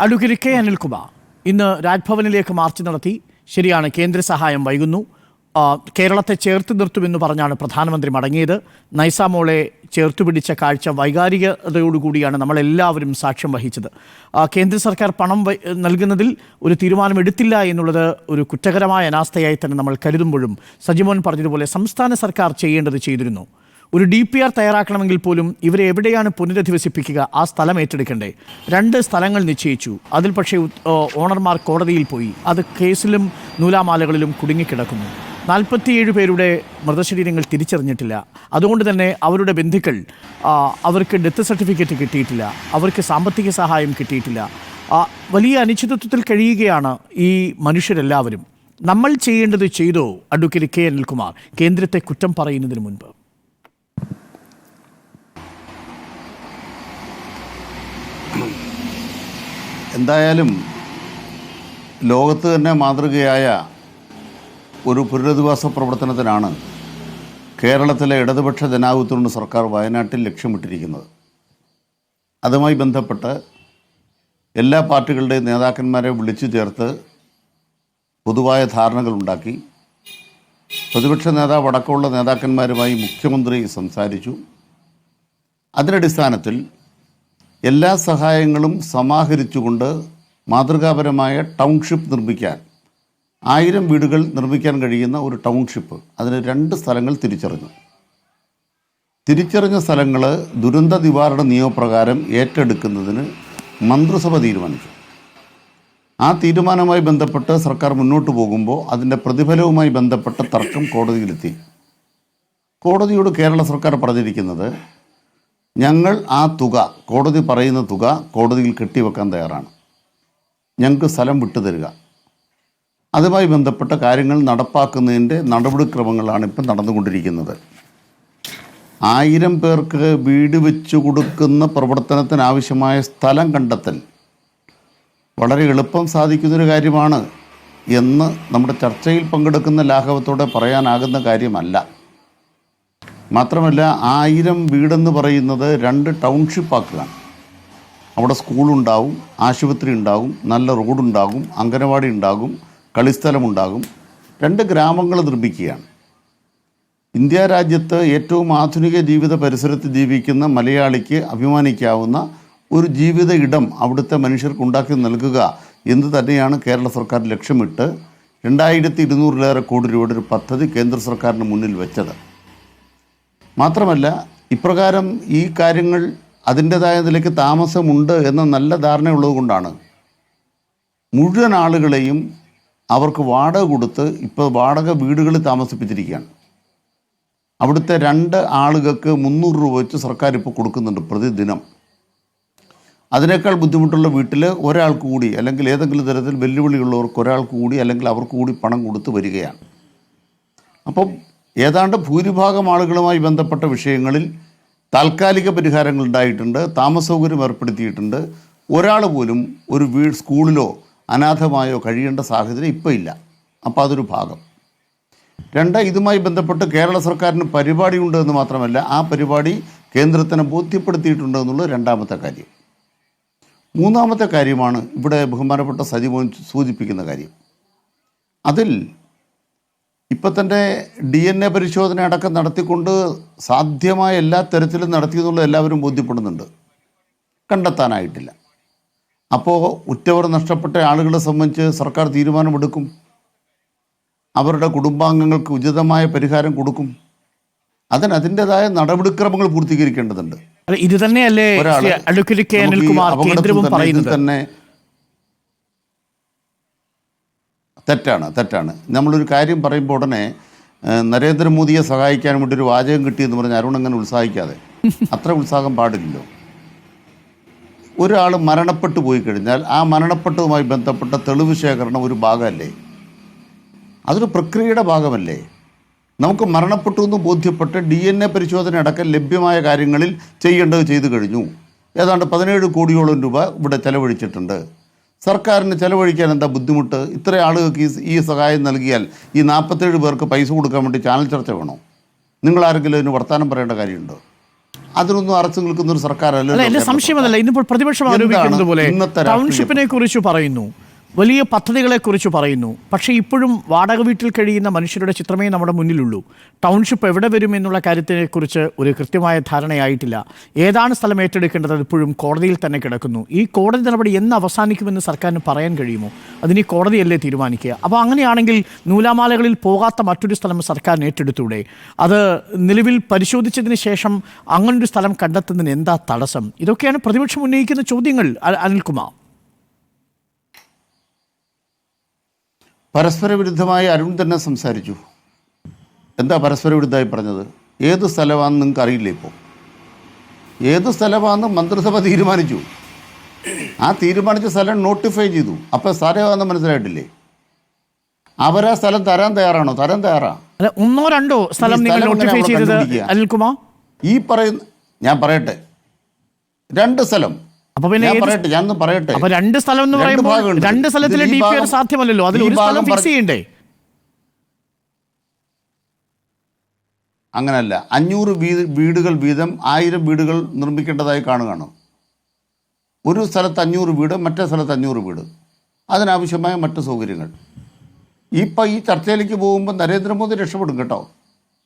Advocate K Anilkumar ഇന്ന് രാജ്ഭവനിലേക്ക് March നടത്തി. ശരിയാണ് കേന്ദ്ര സഹായം വൈകുന്നു. കേരളത്തെ ചേർത്ത് നിർത്തുമെന്ന് പറഞ്ഞാണ് പ്രധാനമന്ത്രി മടങ്ങിയത്. നൈസാമോളെ ചേർത്തു പിടിച്ച കാഴ്ച വൈകാരികതയോടുകൂടിയാണ് നമ്മളെല്ലാവരും സാക്ഷ്യം വഹിച്ചത്. കേന്ദ്ര സർക്കാർ പണം നൽകുന്നതിൽ ഒരു തീരുമാനം എടുത്തില്ല എന്നുള്ളത് ഒരു കുറ്റകരമായ അനാസ്ഥയായി തന്നെ നമ്മൾ കരുതുമ്പോഴും സജിമോൻ പറഞ്ഞതുപോലെ സംസ്ഥാന സർക്കാർ ചെയ്യേണ്ടത് ചെയ്തിരുന്നു. ഒരു ഡി പി ആർ തയ്യാറാക്കണമെങ്കിൽ പോലും ഇവരെ എവിടെയാണ് പുനരധിവസിപ്പിക്കുക? ആ സ്ഥലം ഏറ്റെടുക്കണ്ടേ? രണ്ട് സ്ഥലങ്ങൾ നിശ്ചയിച്ചു. അതിൽ പക്ഷേ ഓണർമാർ കോടതിയിൽ പോയി. അത് കേസിലും നൂലാമാലകളിലും കുടുങ്ങിക്കിടക്കുന്നു. നാൽപ്പത്തിയേഴ് പേരുടെ മൃതശരീരങ്ങൾ തിരിച്ചറിഞ്ഞിട്ടില്ല. അതുകൊണ്ട് തന്നെ അവരുടെ ബന്ധുക്കൾ അവർക്ക് ഡെത്ത് സർട്ടിഫിക്കറ്റ് കിട്ടിയിട്ടില്ല. അവർക്ക് സാമ്പത്തിക സഹായം കിട്ടിയിട്ടില്ല. വലിയ അനിശ്ചിതത്വത്തിൽ കഴിയുകയാണ് ഈ മനുഷ്യരെല്ലാവരും. നമ്മൾ ചെയ്യേണ്ടത് ചെയ്തോ? അഡ്വക്കേറ്റ് കെ അനിൽകുമാർ കേന്ദ്രത്തെ കുറ്റം പറയുന്നതിന് മുൻപ്. എന്തായാലും ലോകത്ത് തന്നെ മാതൃകയായ ഒരു പുനരധിവാസ പ്രവർത്തനത്തിനാണ് കേരളത്തിലെ ഇടതുപക്ഷ ജനാധിപത്യ സർക്കാർ വയനാട്ടിൽ ലക്ഷ്യമിട്ടിരിക്കുന്നത്. അതുമായി ബന്ധപ്പെട്ട് എല്ലാ പാർട്ടികളുടെയും നേതാക്കന്മാരെ വിളിച്ചു ചേർത്ത് പൊതുവായ ധാരണകൾ ഉണ്ടാക്കി. പ്രതിപക്ഷ നേതാവ് അടക്കമുള്ള നേതാക്കന്മാരുമായി മുഖ്യമന്ത്രി സംസാരിച്ചു. അതിനടിസ്ഥാനത്തിൽ എല്ലാ സഹായങ്ങളും സമാഹരിച്ചുകൊണ്ട് മാതൃകാപരമായ ടൗൺഷിപ്പ് നിർമ്മിക്കാൻ ആയിരം വീടുകൾ നിർമ്മിക്കാൻ കഴിയുന്ന ഒരു ടൗൺഷിപ്പ് അതിന് രണ്ട് സ്ഥലങ്ങൾ തിരിച്ചറിഞ്ഞു. തിരിച്ചറിഞ്ഞ സ്ഥലങ്ങൾ ദുരന്ത നിവാരണ നിയമപ്രകാരം ഏറ്റെടുക്കുന്നതിന് മന്ത്രിസഭ തീരുമാനിച്ചു. ആ തീരുമാനവുമായി ബന്ധപ്പെട്ട് സർക്കാർ മുന്നോട്ട് പോകുമ്പോൾ അതിന്റെ പ്രതിഫലവുമായി ബന്ധപ്പെട്ട തർക്കം കോടതിയിലെത്തി. കോടതിയോട് കേരള സർക്കാർ പറഞ്ഞിരിക്കുന്നത് ഞങ്ങൾ ആ തുക കോടതി പറയുന്ന തുക കോടതിയിൽ കെട്ടിവെക്കാൻ തയ്യാറാണ്. ഞങ്ങൾക്ക് സ്ഥലം വിട്ടുതരിക അതുമായി ബന്ധപ്പെട്ട കാര്യങ്ങൾ നടപ്പാക്കുന്നതിന്റെ നടപടിക്രമങ്ങളാണ് ഇപ്പം നടന്നുകൊണ്ടിരിക്കുന്നത്. ആയിരം പേർക്ക് വീട് വെച്ചു കൊടുക്കുന്ന പ്രവർത്തനത്തിനാവശ്യമായ സ്ഥലം കണ്ടെത്തൽ വളരെ എളുപ്പം സാധിക്കുന്നൊരു കാര്യമാണ് എന്ന് നമ്മുടെ ചർച്ചയിൽ പങ്കെടുക്കുന്ന ലാഘവത്തോടെ പറയാനാകുന്ന കാര്യമല്ല. മാത്രമല്ല ആയിരം വീടെന്ന് പറയുന്നത് രണ്ട് ടൗൺഷിപ്പാക്കുകയാണ് അവിടെ സ്കൂളുണ്ടാവും ആശുപത്രി ഉണ്ടാകും നല്ല റോഡുണ്ടാകും അംഗനവാടി ഉണ്ടാകും കളിസ്ഥലമുണ്ടാകും. രണ്ട് ഗ്രാമങ്ങൾ നിർമ്മിക്കുകയാണ്. ഇന്ത്യ രാജ്യത്ത് ഏറ്റവും ആധുനിക ജീവിത പരിസരത്ത് ജീവിക്കുന്ന മലയാളിക്ക് അഭിമാനിക്കാവുന്ന ഒരു ജീവിത ഇടം അവിടുത്തെ മനുഷ്യർക്ക് ഉണ്ടാക്കി നൽകുക എന്ന് തന്നെയാണ് കേരള സർക്കാർ ലക്ഷ്യമിട്ട് രണ്ടായിരത്തി ഇരുന്നൂറിലേറെ കോടി രൂപയുടെ ഒരു പദ്ധതി കേന്ദ്ര സർക്കാരിന് മുന്നിൽ വെച്ചത്. മാത്രമല്ല ഇപ്രകാരം ഈ കാര്യങ്ങൾ അതിന്റെതായ നിലയ്ക്ക് താമസമുണ്ട് എന്ന നല്ല ധാരണയുള്ളത് കൊണ്ടാണ്. മുഴുവൻ ആളുകളെയും അവർക്ക് വാടക കൊടുത്ത് ഇപ്പോൾ വാടക വീടുകളിൽ താമസിപ്പിച്ചിരിക്കുകയാണ്. അവിടുത്തെ രണ്ട് ആളുകൾക്ക് മുന്നൂറ് രൂപ വെച്ച് സർക്കാർ ഇപ്പോൾ കൊടുക്കുന്നുണ്ട് പ്രതിദിനം. അതിനേക്കാൾ ബുദ്ധിമുട്ടുള്ള വീട്ടിൽ ഒരാൾക്ക് കൂടി അല്ലെങ്കിൽ ഏതെങ്കിലും തരത്തിൽ വെല്ലുവിളിയുള്ളവർക്ക് ഒരാൾക്ക് കൂടി അല്ലെങ്കിൽ അവർക്ക് കൂടി പണം കൊടുത്ത് വരികയാണ്. അപ്പം ഏതാണ്ട് ഭൂരിഭാഗം ആളുകളുമായി ബന്ധപ്പെട്ട വിഷയങ്ങളിൽ താൽക്കാലിക പരിഹാരങ്ങൾ ഉണ്ടായിട്ടുണ്ട് താമസ സൗകര്യം ഏർപ്പെടുത്തിയിട്ടുണ്ട്. ഒരാൾ പോലും ഒരു വീട് സ്കൂളിലോ അനാഥമായോ കഴിയേണ്ട സാഹചര്യം ഇപ്പോൾ ഇല്ല. അപ്പോൾ അതൊരു ഭാഗം. രണ്ട് ഇതുമായി ബന്ധപ്പെട്ട് കേരള സർക്കാരിന് പരിപാടിയുണ്ട് എന്ന് മാത്രമല്ല ആ പരിപാടി കേന്ദ്രത്തിന് ബോധ്യപ്പെടുത്തിയിട്ടുണ്ട് എന്നുള്ള രണ്ടാമത്തെ കാര്യം. മൂന്നാമത്തെ കാര്യമാണ് ഇവിടെ ബഹുമാനപ്പെട്ട സജിമോൻ സൂചിപ്പിക്കുന്ന കാര്യം. അതിൽ ഇപ്പം തന്നെ ഡി എൻ എ പരിശോധന അടക്കം നടത്തിക്കൊണ്ട് സാധ്യമായ എല്ലാ തരത്തിലും നടത്തിയെന്നുള്ള എല്ലാവരും ബോധ്യപ്പെടുന്നുണ്ട്. കണ്ടെത്താനായിട്ടില്ല. അപ്പോൾ ഉറ്റവർ നഷ്ടപ്പെട്ട ആളുകളെ സംബന്ധിച്ച് സർക്കാർ തീരുമാനമെടുക്കും. അവരുടെ കുടുംബാംഗങ്ങൾക്ക് ഉചിതമായ പരിഹാരം കൊടുക്കും. അതിന് അതിന്റെതായ നടപടിക്രമങ്ങൾ പൂർത്തീകരിക്കേണ്ടതുണ്ട്. ഇത് തന്നെയല്ലേ അഡ്വക്കേറ്റ് കേന്ദ്രവും പറയുന്നത്? തന്നെ തെറ്റാണ് തെറ്റാണ്. നമ്മളൊരു കാര്യം പറയുമ്പോൾ ഉടനെ നരേന്ദ്രമോദിയെ സഹായിക്കാൻ വേണ്ടി ഒരു വാചകം കിട്ടിയെന്ന് പറഞ്ഞ് അരുൺ അങ്ങനെ ഉത്സാഹിക്കാതെ. അത്ര ഉത്സാഹം പാടില്ലല്ലോ. ഒരാൾ മരണപ്പെട്ടു പോയി കഴിഞ്ഞാൽ ആ മരണപ്പെട്ടതുമായി ബന്ധപ്പെട്ട തെളിവ് ശേഖരണം ഒരു ഭാഗമല്ലേ? അതൊരു പ്രക്രിയയുടെ ഭാഗമല്ലേ? നമുക്ക് മരണപ്പെട്ടു എന്ന് ബോധ്യപ്പെട്ട് ഡി എൻ എ പരിശോധന അടക്കം ലഭ്യമായ കാര്യങ്ങളിൽ ചെയ്യേണ്ടത് ചെയ്തു കഴിഞ്ഞു. ഏതാണ്ട് പതിനേഴ് കോടിയോളം രൂപ ഇവിടെ ചെലവഴിച്ചിട്ടുണ്ട്. സർക്കാരിന് ചെലവഴിക്കാൻ എന്താ ബുദ്ധിമുട്ട്? ഇത്ര ആളുകൾക്ക് ഈ ഈ സഹായം നൽകിയാൽ ഈ നാൽപ്പത്തേഴ് പേർക്ക് പൈസ കൊടുക്കാൻ വേണ്ടി ചാനൽ ചർച്ച വേണോ? നിങ്ങൾ ആരെങ്കിലും ഇതിന് വർത്തമാനം പറയേണ്ട കാര്യമുണ്ടോ? അതിനൊന്നും അറച്ചു നിൽക്കുന്ന ഒരു സർക്കാരല്ല എന്റെ സംശയം അതല്ല ഇന്നിപ്പോൾ പ്രതിപക്ഷം ആരോപിക്കുന്നത് പോലെ ടൗൺഷിപ്പിനെ കുറിച്ച് പറയുന്നു. വലിയ പദ്ധതികളെക്കുറിച്ച് പറയുന്നു. പക്ഷേ ഇപ്പോഴും വാടക വീട്ടിൽ കഴിയുന്ന മനുഷ്യരുടെ ചിത്രമേ നമ്മുടെ മുന്നിലുള്ളൂ. ടൗൺഷിപ്പ് എവിടെ വരും എന്നുള്ള കാര്യത്തിനെക്കുറിച്ച് ഒരു കൃത്യമായ ധാരണയായിട്ടില്ല. ഏതാണ് സ്ഥലം ഏറ്റെടുക്കേണ്ടത് ഇപ്പോഴും കോടതിയിൽ തന്നെ കിടക്കുന്നു. ഈ കോടതി നടപടി എന്ന് അവസാനിക്കുമെന്ന് സർക്കാരിന് പറയാൻ കഴിയുമോ? അതിന് കോടതിയല്ലേ തീരുമാനിക്കുക? അപ്പോൾ അങ്ങനെയാണെങ്കിൽ നൂലാമാലകളിൽ പോകാത്ത മറ്റൊരു സ്ഥലം സർക്കാർ ഏറ്റെടുത്തൂടെ? അത് നിലവിൽ പരിശോധിച്ചതിന് ശേഷം അങ്ങനൊരു സ്ഥലം കണ്ടെത്തുന്നതിന് എന്താ തടസ്സം? ഇതൊക്കെയാണ് പ്രതിപക്ഷം ഉന്നയിക്കുന്ന ചോദ്യങ്ങൾ. അനിൽകുമാർ. പരസ്പര വിരുദ്ധമായി അരുൺ തന്നെ സംസാരിച്ചു. എന്താ പരസ്പര വിരുദ്ധമായി പറഞ്ഞത്? ഏത് സ്ഥലമാണെന്ന് നിങ്ങൾക്ക് അറിയില്ല ഇപ്പോൾ ഏത് സ്ഥലമാണെന്ന് മന്ത്രിസഭ തീരുമാനിച്ചു. ആ തീരുമാനിച്ച സ്ഥലം നോട്ടിഫൈ ചെയ്തു. അപ്പോൾ സ്ഥലമാണെന്ന് മനസ്സിലായിട്ടില്ലേ? അവരാ സ്ഥലം തരാൻ തയ്യാറാണോ? തരാൻ തയ്യാറാ? ഒന്നോ രണ്ടോ സ്ഥലം നിങ്ങൾ നോട്ടിഫൈ ചെയ്തത്? അനിൽകുമാർ? ഈ പറയുന്ന ഞാൻ പറയട്ടെ. രണ്ട് സ്ഥലം. അപ്പൊ പിന്നെ പറയട്ടെ ഞാൻ പറയട്ടെ. അപ്പൊ രണ്ട് സ്ഥലം എന്ന് പറയുമ്പോൾ രണ്ട് സ്ഥലത്തിലെ ഡി പി ആർ സാധ്യമല്ലല്ലോ. അതിൽ ഒരു സ്ഥലം ഫിക്സ് ചെയ്യണ്ടേ? അങ്ങനല്ല. അഞ്ഞൂറ് വീ- വീടുകൾ വീതം ആയിരം വീടുകൾ നിർമ്മിക്കേണ്ടതായി കാണുകയാണ്. ഒരു സ്ഥലത്ത് അഞ്ഞൂറ് വീട് മറ്റേ സ്ഥലത്ത് അഞ്ഞൂറ് വീട്. അതിനാവശ്യമായ മറ്റ് സൗകര്യങ്ങൾ. ഇപ്പം ഈ ചർച്ചയിലേക്ക് പോകുമ്പോൾ നരേന്ദ്രമോദി രക്ഷപ്പെടും കേട്ടോ.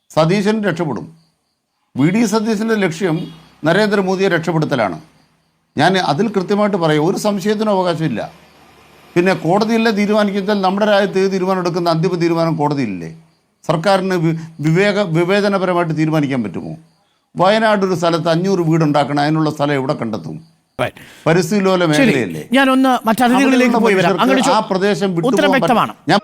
സതീശൻ രക്ഷപ്പെടും. വി ഡി സതീശന്റെ ലക്ഷ്യം നരേന്ദ്രമോദിയെ രക്ഷപ്പെടുത്തലാണ്. ഞാൻ അതിൽ കൃത്യമായിട്ട് പറയും ഒരു സംശയത്തിനും അവകാശമില്ല. പിന്നെ കോടതിയല്ലേ തീരുമാനിക്കുന്നതിൽ നമ്മുടെ രാജ്യത്ത് ഏത് തീരുമാനം എടുക്കുന്ന അന്തിമ തീരുമാനം കോടതിയില്ലേ സർക്കാരിന് വിവേക വിവേചനപരമായിട്ട് തീരുമാനിക്കാൻ പറ്റുമോ? വയനാട് ഒരു സ്ഥലത്ത് അഞ്ഞൂറ് വീടുണ്ടാക്കണം അതിനുള്ള സ്ഥലം എവിടെ കണ്ടെത്തും? പരിസ്ഥിതി ലോല മേഖലയല്ലേ? ഞാൻ ഒന്ന് പോയി വരാം. ആ പ്രദേശം വിട്ടു ഞാൻ